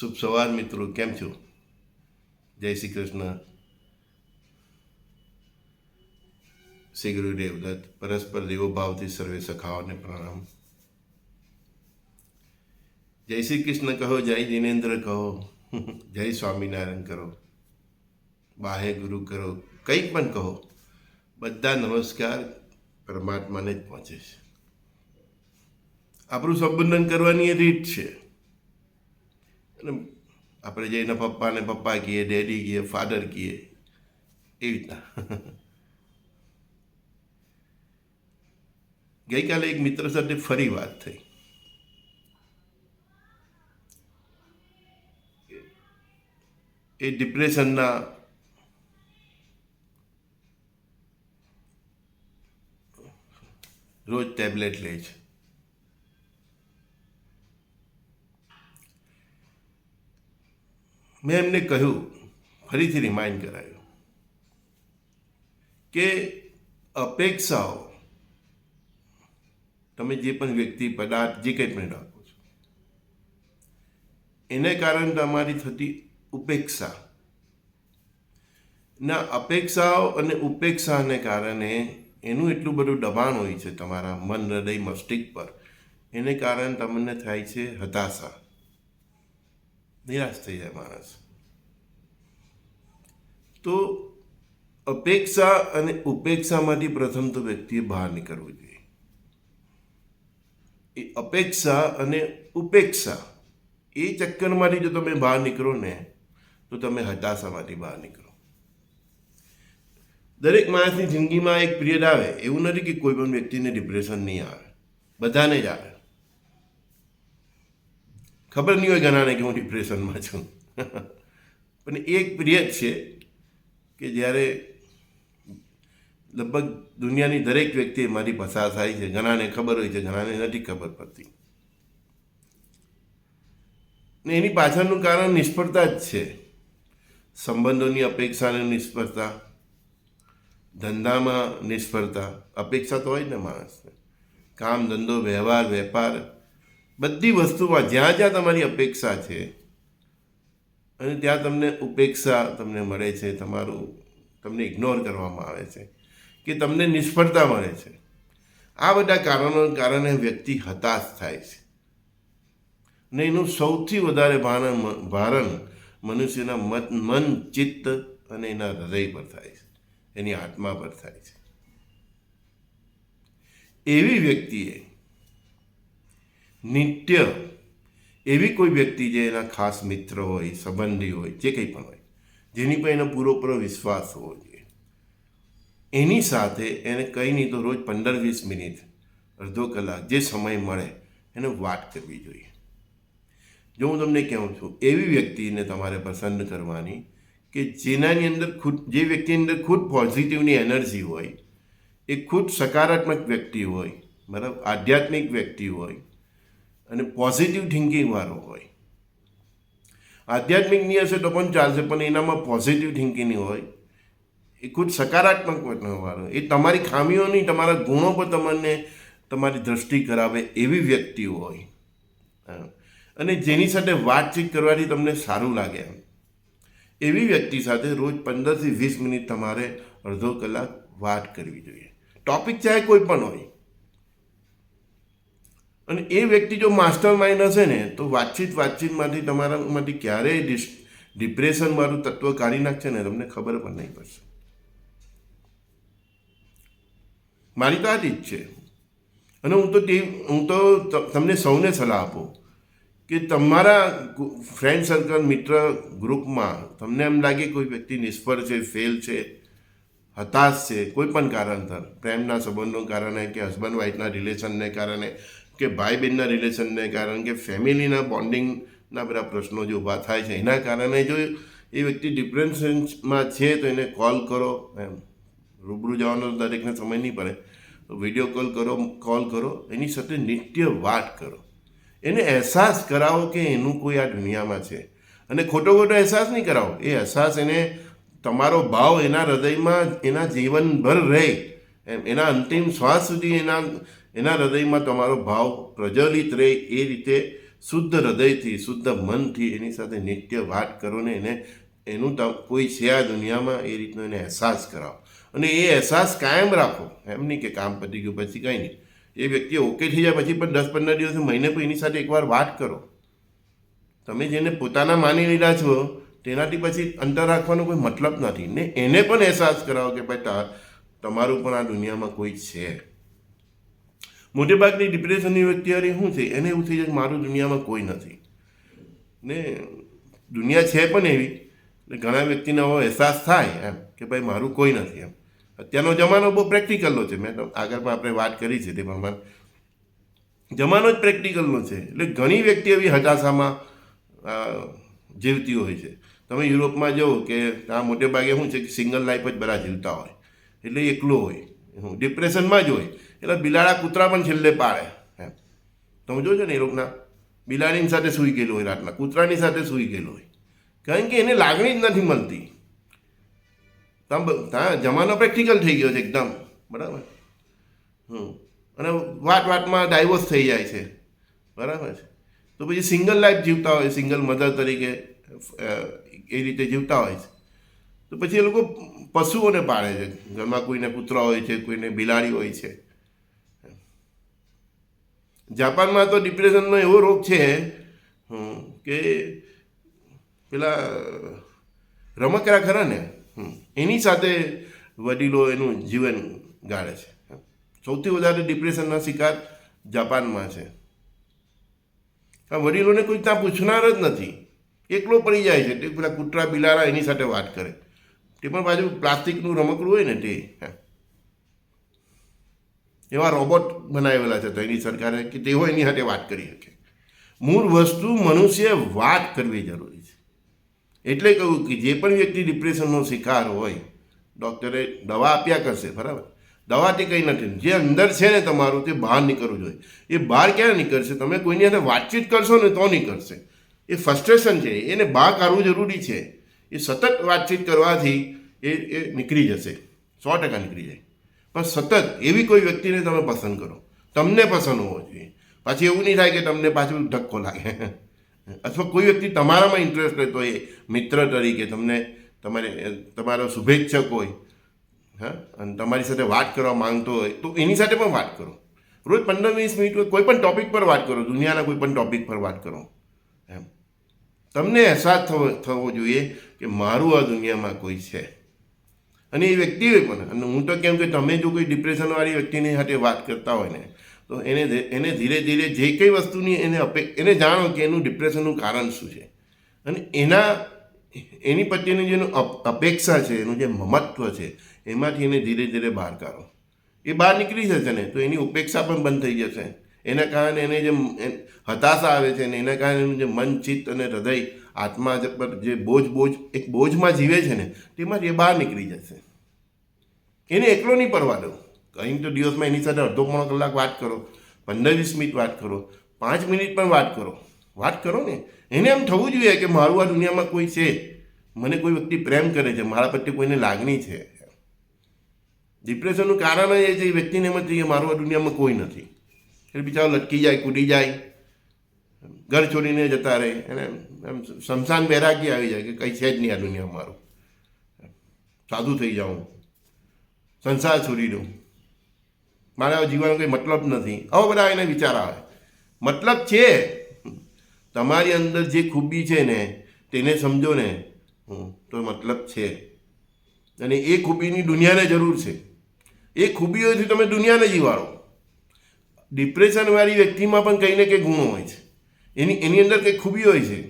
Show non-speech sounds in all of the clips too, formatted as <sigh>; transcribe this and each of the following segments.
શુભ સવાર મિત્રો, કેમ છો? જય શ્રી કૃષ્ણ. શ્રી ગુરુદેવ દત્ત પરસ્પર દેવોભાવથી સર્વે સખાઓને પ્રણામ. જય શ્રી કૃષ્ણ કહો, જય જિનેન્દ્ર કહો, <laughs> જય સ્વામિનારાયણ કરો. બાહે ગુરુ કરો કંઈ પણ કહો, બધા નમસ્કાર, પરમાત્માને જ પહોંચે છે. આપણું સંબોધન કરવાની રીત છે. અને આપણે જઈને પપ્પાને પપ્પા કહીએ ડેડી કહીએ ફાધર કહીએ એવી રીતના ગઈકાલે એક મિત્ર સાથે ફરી વાત થઈ એ ડિપ્રેશનના રોજ ટેબ્લેટ લે છે મેં એમને કહ્યું, ફરીથી રિમાઇન્ડ કરાયું કે અપેક્ષાઓ તમે જે પણ વ્યક્તિ, પદાર્થ, જે કંઈ પણ રાખો છો, એને કારણે તમારી થતી ઉપેક્ષા. ના, અપેક્ષાઓ અને ઉપેક્ષાને કારણે એનું એટલું બધું દબાણ હોય છે તમારા મન, હૃદય, મસ્તિષ્ક પર. એને કારણે તમને થાય છે હતાશા. નિરાશ થઈ જાય માણસ. તો અપેક્ષા અને ઉપેક્ષામાંથી પ્રથમ તો વ્યક્તિએ બહાર નીકળવું જોઈએ. એ અપેક્ષા અને ઉપેક્ષા, એ ચક્કરમાંથી જો તમે બહાર નીકળો ને, તો તમે હતાશામાંથી બહાર નીકળો. દરેક માણસની જિંદગીમાં એક પિરિયડ આવે, એવું નથી કે કોઈ પણ વ્યક્તિને ડિપ્રેશન નહીં આવે. બધાને જ આવે. ખબર નહીં હોય ઘણાને કે હું ડિપ્રેશનમાં છું. <laughs> પણ એક પિરિયડ છે કે જ્યારે લગભગ દુનિયાની દરેક વ્યક્તિ મારી ભાષા થાય છે, ઘણાને ખબર હોય છે, ઘણાને નથી ખબર પડતી. ને એની પાછળનું કારણ નિષ્ફળતા જ છે. સંબંધોની અપેક્ષાની નિષ્ફળતા, ધંધામાં નિષ્ફળતા, અપેક્ષા તો હોય ને માણસને. કામ, ધંધો, વ્યવહાર, વેપાર, બધી વસ્તુમાં જ્યાં જ્યાં તમારી અપેક્ષા છે અને ત્યાં તમને ઉપેક્ષા તમને મળે છે, તમારું તમને ઇગ્નોર કરવામાં આવે છે, કે તમને નિષ્ફળતા મળે છે. આ બધા કારણોને કારણે વ્યક્તિ હતાશ થાય છે. ને એનું સૌથી વધારે ભારણ ભારણ મનુષ્યના મત, મન, ચિત્ત અને એના હૃદય પર થાય છે. એની આત્મા પર થાય છે. એવી વ્યક્તિએ નિત્ય એવી કોઈ વ્યક્તિ જે એના ખાસ મિત્ર હોય, સંબંધી હોય, જે કંઈ પણ હોય, જેની પર એનો પૂરેપૂરો વિશ્વાસ હોવો જોઈએ. એની સાથે એને કંઈ નહીં તો રોજ પંદર વીસ મિનિટ, અડધો કલાક જે સમય મળે, એને વાત કરવી જોઈએ. જો હું તમને કહું છું, એવી વ્યક્તિને તમારે પસંદ કરવાની કે જેનાની અંદર ખુદ, જે વ્યક્તિની અંદર ખુદ પોઝિટિવની એનર્જી હોય, એ ખુદ સકારાત્મક વ્યક્તિ હોય બરાબર આધ્યાત્મિક વ્યક્તિ હોય અને પોઝિટિવ થિંકિંગવાળો હોય. આધ્યાત્મિકની હશે તો પણ ચાલશે, પણ એનામાં પોઝિટિવ થિંકિંગની હોય, એ ખુદ સકારાત્મક વાળો. એ તમારી ખામીઓની તમારા ગુણો પર તમને તમારી દ્રષ્ટિ કરાવે એવી વ્યક્તિ હોય. અને જેની સાથે વાતચીત કરવાથી તમને સારું લાગે એમ. એવી વ્યક્તિ સાથે રોજ પંદરથી વીસ મિનિટ તમારે અડધો કલાક વાત કરવી જોઈએ. ટોપિક ચાહે કોઈ પણ હોય. અને એ વ્યક્તિ જો માસ્ટર માઇન્ડ હશે ને, તો વાતચીત વાતચીતમાંથી તમારામાંથી ક્યારેય ડિસ ડિપ્રેશનવાળું તત્વ કાઢી નાખશે ને, તમને ખબર પણ નહીં પડશે. મારી તો આ જ છે. અને હું તો તે, હું તો તમને સૌને સલાહ આપું કે તમારા ફ્રેન્ડ સર્કલ મિત્ર ગ્રુપમાં તમને એમ લાગે કોઈ વ્યક્તિ નિષ્ફળ છે ફેલ છે, હતાશ છે, કોઈ પણ કારણસર, પ્રેમના સંબંધો કારણે કે હસબન્ડ વાઈફના રિલેશનને કારણે કે ભાઈ બહેનના રિલેશનને કારણ કે ફેમિલીના બોન્ડિંગના બધા પ્રશ્નો જે ઊભા થાય છે, એના કારણે જો એ વ્યક્તિ ડિપ્રેશનમાં છે તો એને કોલ કરો, એમ. રૂબરૂ જવાનો દરેકને સમય નહીં પડે. વીડિયો કોલ કરો કોલ કરો, એની સાથે નિત્ય વાત કરો. એને અહેસાસ કરાવો કે એનું કોઈ આ દુનિયામાં છે. અને ખોટો ખોટો અહેસાસ નહીં કરાવો. એ અહેસાસ એને તમારો ભાવ એના હૃદયમાં, એના જીવનભર રહે. એમ, એના અંતિમ શ્વાસ સુધી એના એના હૃદયમાં તમારો ભાવ પ્રજ્વલિત રહે એ રીતે શુદ્ધ હૃદયથી, શુદ્ધ મનથી એની સાથે નિત્ય વાત કરો ને એને, એનું કોઈ છે આ દુનિયામાં, એ રીતનો એને અહેસાસ કરાવો. અને એ અહેસાસ કાયમ રાખો. એમ નહીં કે કામ પતી ગયું પછી કંઈ નહીં. એ વ્યક્તિ ઓકે થઈ જાય પછી પણ દસ પંદર દિવસ મહિને પણ એની સાથે એકવાર વાત કરો. તમે જેને પોતાના માની લીધા છો, તેનાથી પછી અંતર રાખવાનો કોઈ મતલબ નથી. ને એને પણ અહેસાસ કરાવો કે ભાઈ તમારું પણ આ દુનિયામાં કોઈ છે. મોટેભાગની ડિપ્રેશનની વ્યક્તિ અરે શું છે? એને એવું થઈ જાય કે મારું દુનિયામાં કોઈ નથી. ને દુનિયા છે પણ એવી. એટલે ઘણા વ્યક્તિને એવો અહેસાસ થાય એમ કે ભાઈ મારું કોઈ નથી એમ. અત્યારનો જમાનો બહુ પ્રેક્ટિકલનો છે. મેં આગળ પણ આપણે વાત કરી છે તે પ્રમાણે. જમાનો જ પ્રેક્ટિકલનો છે. એટલે ઘણી વ્યક્તિ એવી હતાશામાં જીવતી હોય છે. તમે યુરોપમાં જુઓ કે આ મોટે ભાગે શું છે કે સિંગલ લાઈફ જ બધા જીવતા હોય. એટલે એકલો હોય. ડિપ્રેશનમાં જ હોય. એટલે બિલાડા કૂતરા પણ છેલ્લે પાડે. એમ તમે જોજો ને એ લોકોના. બિલાડીની સાથે સૂઈ ગયેલું હોય રાતના. કૂતરાની સાથે સૂઈ ગયેલું હોય. કારણ કે એને લાગણી જ નથી મળતી. ત્યાં ત્યાં જમાનો પ્રેક્ટિકલ થઈ ગયો છે એકદમ. બરાબર? હમ. અને વાત વાતમાં ડાયવોર્સ થઈ જાય છે. બરાબર છે? તો પછી સિંગલ લાઈફ જીવતા હોય સિંગલ મધર તરીકે એ રીતે જીવતા હોય છે. તો પછી એ લોકો પશુઓને પાળે છે. ઘરમાં કોઈને કૂતરા હોય છે, કોઈને બિલાડી હોય છે. જાપાનમાં તો ડિપ્રેશનનો એવો રોગ છે કે પેલા રમકડા ખરા ને એની સાથે વડીલો એનું જીવન ગાળે છે. સૌથી વધારે ડિપ્રેશનના શિકાર જાપાનમાં છે. આ વડીલોને કોઈ ત્યાં પૂછનાર જ નથી. એકલો પડી જાય છે, તે પેલા કૂતરા બિલાડા એની સાથે વાત કરે. તે પણ બાજુ પ્લાસ્ટિકનું રમકડું હોય ને તે, હા. એવા રોબોટ બનાવેલા છે તો એની સરકારે કે તેઓ એની સાથે વાત કરી શકે. મૂળ વસ્તુ મનુષ્ય વાત કરવી જરૂરી છે. એટલે કહ્યું કે જે પણ વ્યક્તિ ડિપ્રેશનનો શિકાર હોય ડૉક્ટરે દવા આપ્યા કરશે બરાબર? દવાથી કંઈ નથી. જે અંદર છે ને તમારું તે બહાર નીકળવું જોઈએ. એ બહાર ક્યારે નીકળશે? તમે કોઈની સાથે વાતચીત કરશો ને તો નીકળશે. એ ફ્રસ્ટ્રેશન છે. એને બહાર કાઢવું જરૂરી છે. એ સતત વાતચીત કરવાથી એ એ નીકળી જશે. સો ટકા નીકળી જાય. પણ સતત એવી કોઈ વ્યક્તિને તમે પસંદ કરો. તમને પસંદ હોવો જોઈએ. પાછી એવું નહીં થાય કે તમને પાછું ધક્કો લાગે. <laughs> અથવા કોઈ વ્યક્તિ તમારામાં ઇન્ટરેસ્ટ રહેતો હોય મિત્ર તરીકે તમને તમારે, તમારો શુભેચ્છક હોય, હા? અને તમારી સાથે વાત કરવા માંગતો હોય તો એની સાથે પણ વાત કરો. રોજ પંદર વીસ મિનિટ કોઈ પણ ટોપિક પર વાત કરો, દુનિયાના કોઈ પણ ટોપિક પર વાત કરો. એમ. તમને અહેસાસ થવો થવો જોઈએ કે મારું આ દુનિયામાં કોઈ છે. અને એ વ્યક્તિએ પણ. અને હું તો કેમ કે તમે જો કોઈ ડિપ્રેશનવાળી વ્યક્તિની સાથે વાત કરતા હોય ને, તો એને એને ધીરે ધીરે જે કંઈ વસ્તુની એને અપે, એને જાણો કે એનું ડિપ્રેશનનું કારણ શું છે. અને એના, એની પ્રત્યેની જેનું અપેક્ષા છે, એનું જે મમત્વ છે, એમાંથી એને ધીરે ધીરે બહાર કાઢો. એ બહાર નીકળી જશે ને, તો એની ઉપેક્ષા પણ બંધ થઈ જશે. એના કારણે એને જે હતાશા આવે છે ને એના કારણે એનું જે મન, ચિત્ત અને હૃદય આત્મા પર જે બોજ બોજ, એક બોજમાં જીવે છે ને તેમાં એ બહાર નીકળી જશે. એને એકલો નહીં પડવા દો કંઈ તો દિવસમાં એની સાથે અડધો પોણો કલાક વાત કરો પંદર વીસ મિનિટ વાત કરો, પાંચ મિનિટ પણ વાત કરો. વાત કરો ને. એને એમ થવું જોઈએ કે મારું આ દુનિયામાં કોઈ છે. મને કોઈ વ્યક્તિ પ્રેમ કરે છે. મારા પ્રત્યે કોઈને લાગણી છે. ડિપ્રેશનનું કારણ એ છે વ્યક્તિને એમ જ જોઈએ, મારું આ દુનિયામાં કોઈ નથી. એટલે બિચારો લટકી જાય, કૂદી જાય. ઘર છોડીને જતા રહે. એને એમ શમશાન બેરાગી આવી જાય કે કંઈ છે જ નહીં આ દુનિયા મારું. સાધુ થઈ જાઉં. સંસાર છોડી દઉં. મારા જીવનનો કંઈ મતલબ નથી. આવો બધા એને વિચાર આવે. મતલબ છે. તમારી અંદર જે ખૂબી છે ને, તેને સમજો ને. તો મતલબ છે. અને એ ખૂબીની દુનિયાને જરૂર છે. એ ખૂબીઓથી તમે દુનિયાને જીવાડો. ડિપ્રેશનવાળી વ્યક્તિમાં પણ કંઈ ને કંઈ ગુણો હોય છે. એની એની અંદર કંઈ ખૂબી હોય છે?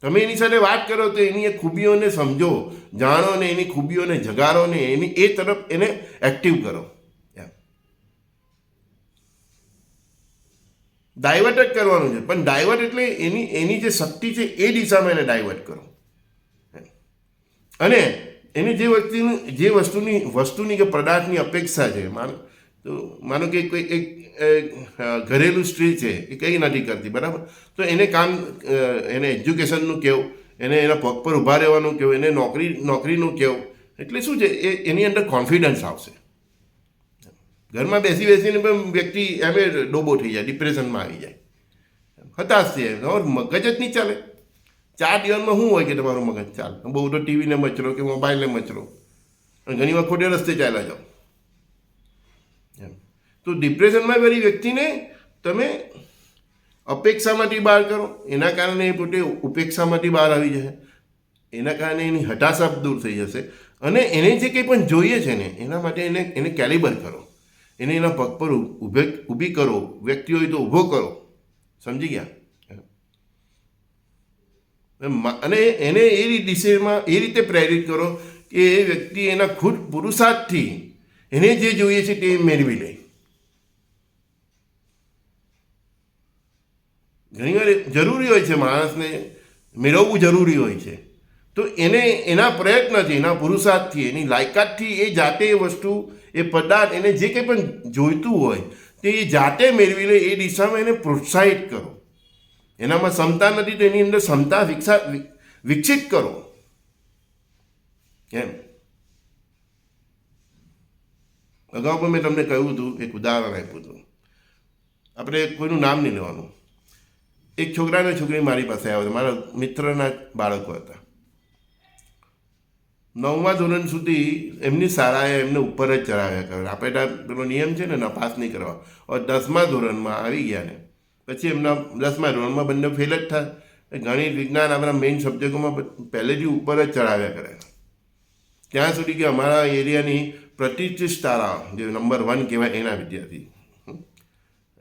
તમે એની સાથે વાત કરો તો એની એ ખૂબીઓને સમજો, જાણો ને એની ખૂબીઓને જગાડો ને એની, એ તરફ એને એક્ટિવ કરો. ડાયવર્ટ જ કરવાનું છે. પણ ડાયવર્ટ એટલે એની એની જે શક્તિ છે એ દિશામાં એને ડાયવર્ટ કરો. અને એની જે વ્યક્તિની જે વસ્તુની વસ્તુની કે પદાર્થની અપેક્ષા છે, માનો તો માનો કે કોઈ એક ઘરેલું સ્ત્રી છે, એ કંઈ નથી કરતી, બરાબર? તો એને કામ એને એજ્યુકેશનનું કહેવું એને એના પગ પર ઊભા રહેવાનું કહેવું એને નોકરી, નોકરીનું કહેવું એટલે શું છે, એ, એની અંદર કોન્ફિડન્સ આવશે. ઘરમાં બેસી બેસીને પણ વ્યક્તિ એમ ડોબો થઈ જાય, ડિપ્રેશનમાં આવી જાય. હતાશ થઈ જાય મગજ જ નહીં ચાલે. ચાર દિવસમાં શું હોય કે તમારું મગજ ચાલે? બહુ તો ટીવીને મચરો કે મોબાઈલને મચરો. ઘણી વાર ખોટે રસ્તે ચાલ્યા જાઓ. તો ડિપ્રેશનમાં પેલી વ્યક્તિને તમે અપેક્ષામાંથી બહાર કરો. એના કારણે એ પોતે ઉપેક્ષામાંથી બહાર આવી જશે. એના કારણે એની હતાશા દૂર થઈ જશે. અને એને જે કંઈ પણ જોઈએ છે ને, એના માટે એને એને કેલિબર કરો. એને એના પગ પર ઊભે ઊભી કરો. વ્યક્તિ હોય તો ઊભો કરો. સમજી ગયા? અને એને એ દિશામાં એ રીતે પ્રેરિત કરો કે એ વ્યક્તિ એના ખુદ પુરુષાર્થથી એને જે જોઈએ છે તે મેળવી લે. ઘણીવાર જરૂરી હોય છે માણસને મેળવવું જરૂરી હોય છે. તો એને, એના પ્રયત્નથી, એના પુરુષાર્થથી, એની લાયકાતથી એ જાતે એ વસ્તુ, એ પદાર્થ એને જે કંઈ પણ જોઈતું હોય, તે એ જાતે મેળવી લે એ દિશામાં એને પ્રોત્સાહિત કરો. એનામાં ક્ષમતા નથી તો એની અંદર ક્ષમતા વિકસા વિકસિત કરો. એમ. અગાઉ પણ મેં તમને કહ્યું હતું, એક ઉદાહરણ આપ્યું હતું. આપણે કોઈનું નામ નહીં લેવાનું. એક છોકરા અને છોકરી મારી પાસે આવે હતા મારા મિત્રના બાળકો હતા. નવમા ધોરણ સુધી એમની શાળાએ એમને ઉપર જ ચડાવ્યા કરે. આપણે પેલો નિયમ છે ને નપાસ નહીં કરવા. ઓર દસમા ધોરણમાં આવી ગયા ને, પછી એમના દસમા ધોરણમાં બંને ફેલ જ થાય. ગણિત, વિજ્ઞાન આપણા મેઇન સબ્જેક્ટોમાં પહેલેથી ઉપર જ ચડાવ્યા કરે. ત્યાં સુધી કે અમારા એરિયાની પ્રતિષ્ઠિત શાળા, જે નંબર વન કહેવાય એના વિદ્યાર્થી.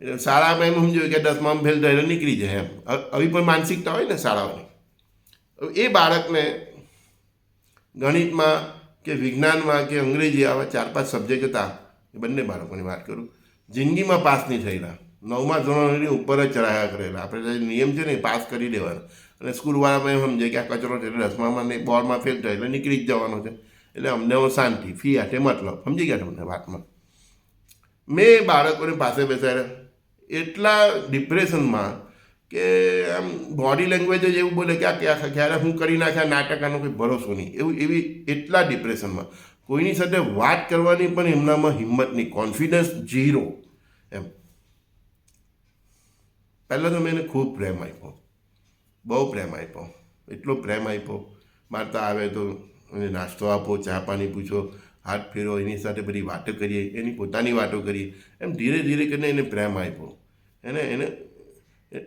શાળામાં એમ સમજ્યું કે દસમામાં ફેલ થયેલો નીકળી જાય એમ. આવી પણ માનસિકતા હોય ને શાળાઓની. એ બાળકને ગણિતમાં કે વિજ્ઞાનમાં કે અંગ્રેજી આવા ચાર પાંચ સબ્જેક્ટ હતા, એ બંને બાળકોની વાત કરું. જિંદગીમાં પાસ નહીં થયેલા. નવમા ધોરણની ઉપર જ ચડાયા કરેલા. આપણે નિયમ છે ને એ પાસ કરી દેવાનો. અને સ્કૂલવાળામાં એમ સમજે કે આ કચરો છે, એટલે દસમામાં ને બોર્ડમાં ફેલ થાય, એટલે નીકળી જ જવાનો છે. એટલે અમને શાંતિ, ફી આઠે મતલબ. સમજી ગયા તમને વાતમાં? મેં બાળકોને પાસે બેસાડ્યા. એટલા ડિપ્રેશનમાં કે આમ બોડી લેંગ્વેજ જ એવું બોલે કે આ ક્યાં ક્યારે હું કરી નાખ્યા નાટકાનો કોઈ ભરોસો નહીં. એવું, એવી એટલા ડિપ્રેશનમાં કોઈની સાથે વાત કરવાની પણ એમનામાં હિંમત નહીં. કોન્ફિડન્સ ઝીરો એમ. પહેલાં તો મેં એને ખૂબ પ્રેમ આપ્યો. બહુ પ્રેમ આપ્યો. એટલો પ્રેમ આપ્યો. મારતા આવે તો એને નાસ્તો આપો, ચા પાણી પૂછો. હાથ ફેરો એની સાથે બધી વાતો કરીએ, એની પોતાની વાતો કરીએ. એમ ધીરે ધીરે કરીને એને પ્રેમ આપ્યો. એને એને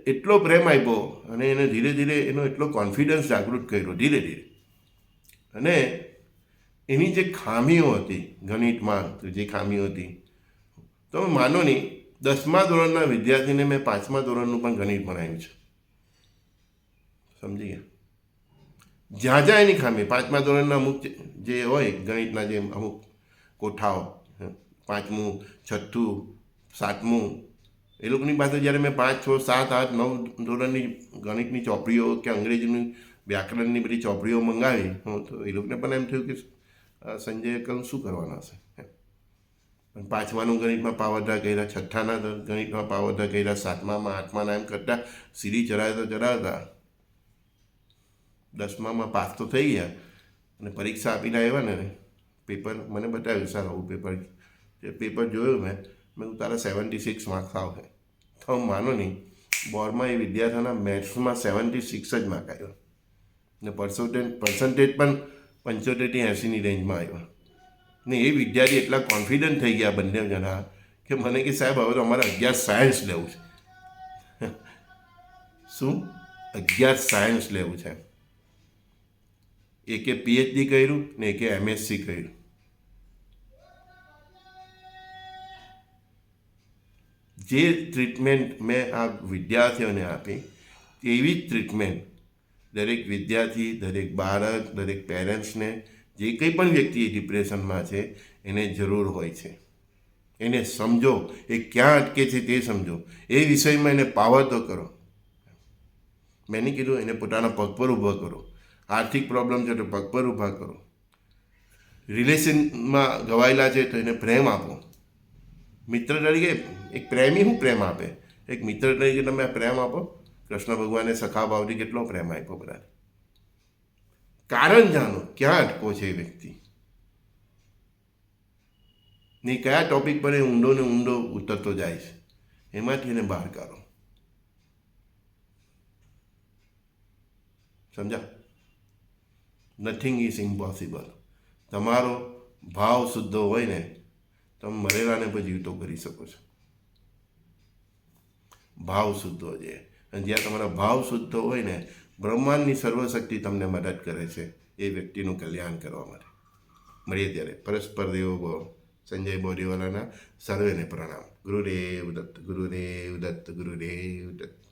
એટલો પ્રેમ આપ્યો અને એને ધીરે ધીરે એનો એટલો કોન્ફિડન્સ જાગૃત કર્યો, ધીરે ધીરે. અને એની જે ખામીઓ હતી ગણિતમાં જે ખામીઓ હતી તમે માનો નહીં, દસમા ધોરણના વિદ્યાર્થીને મેં પાંચમા ધોરણનું પણ ગણિત ભણાવ્યું છે. સમજી ગયા? જ્યાં જ્યાં એની ખામી પાંચમા ધોરણના અમુક જે- હોય, ગણિતના જે અમુક કોઠાઓ પાંચમું, છઠ્ઠું, સાતમું, એ લોકોની પાસે જ્યારે મેં પાંચ, છ, સાત, આઠ, નવ ધોરણની ગણિતની ચોપડીઓ કે અંગ્રેજીની વ્યાકરણની બધી ચોપડીઓ મંગાવી, હું, તો એ લોકોને પણ એમ થયું કે સંજય કલ શું કરવાના હશે. પણ પાંચમાનું ગણિતમાં પાવરધા કર્યા, છઠ્ઠાના ગણિતમાં પાવરધા કર્યા, સાતમામાં, આઠમાના એમ કરતાં, સીડી ચડાવતા ચડાવતા દસમામાં પાસ તો થઈ ગયા. અને પરીક્ષા આપીને આવ્યા ને પેપર મને બતાવ્યું સર પેપર જે પેપર જોયું મેં મેં તારા સેવન્ટી સિક્સ માર્ક્સ આવશે. તો માનો નહીં. બોર્ડમાં એ વિદ્યાર્થીના મેથ્સમાં સેવન્ટી સિક્સ જ માર્ક આવ્યો. ને પર્સન્ટેજ પર્સન્ટેજ પણ પંચોતેરથી એંસીની રેન્જમાં આવ્યો. ને એ વિદ્યાર્થી એટલા કોન્ફિડન્ટ થઈ ગયા બંને જણા કે મને કે, સાહેબ, હવે તો અમારે અગિયાર સાયન્સ લેવું છે. <laughs> શું? અગિયાર સાયન્સ લેવું છે. એકે પીએચડી કર્યું ને એકે એમએસસી કર્યું. જે ટ્રીટમેન્ટ મેં આ વિદ્યાર્થીઓને આપી તેવી જ ટ્રીટમેન્ટ દરેક વિદ્યાર્થી, દરેક બાળક, દરેક પેરેન્ટ્સને જે કંઈ પણ વ્યક્તિ ડિપ્રેશનમાં છે, એને જરૂર હોય છે. એને સમજો, એ ક્યાં અટકે છે તે સમજો. એ વિષયમાં એને પાવર તો કરો. મેં નહીં કીધું, એને પોતાના પગ પર ઊભો કરો. આર્થિક પ્રોબ્લેમ છે તો પગ પર ઊભા કરો. રિલેશનમાં ગવાયેલા છે તો એને પ્રેમ આપો. મિત્ર તરીકે એક પ્રેમી હું પ્રેમ આપે? એક મિત્ર તરીકે તમે પ્રેમ આપો? કૃષ્ણ ભગવાને સખા ભાવથી કેટલો પ્રેમ આપ્યો બધાને કારણ જાણો ક્યાં અટકો છે એ વ્યક્તિ. ને કયા ટોપિક પર એ ઊંડો ને ઊંડો ઉતરતો જાય છે? એમાંથી એને બહાર કાઢો. સમજા નથિંગ ઇઝ ઇમ્પોસિબલ તમારો ભાવ શુદ્ધ હોય ને, તમે મરેલાને પણ જીવતો કરી શકો છો. ભાવ શુદ્ધ હોય અને જ્યાં તમારા ભાવ શુદ્ધ હોય ને, બ્રહ્માંડની સર્વશક્તિ તમને મદદ કરે છે એ વ્યક્તિનું કલ્યાણ કરવા માટે. મળીએ ત્યારે. પરસ્પર દેવો સંજય બોરીવાલાના સર્વેને પ્રણામ. ગુરુદેવ દત્ત ગુરુદેવ દત્ત ગુરુદેવ દત્ત.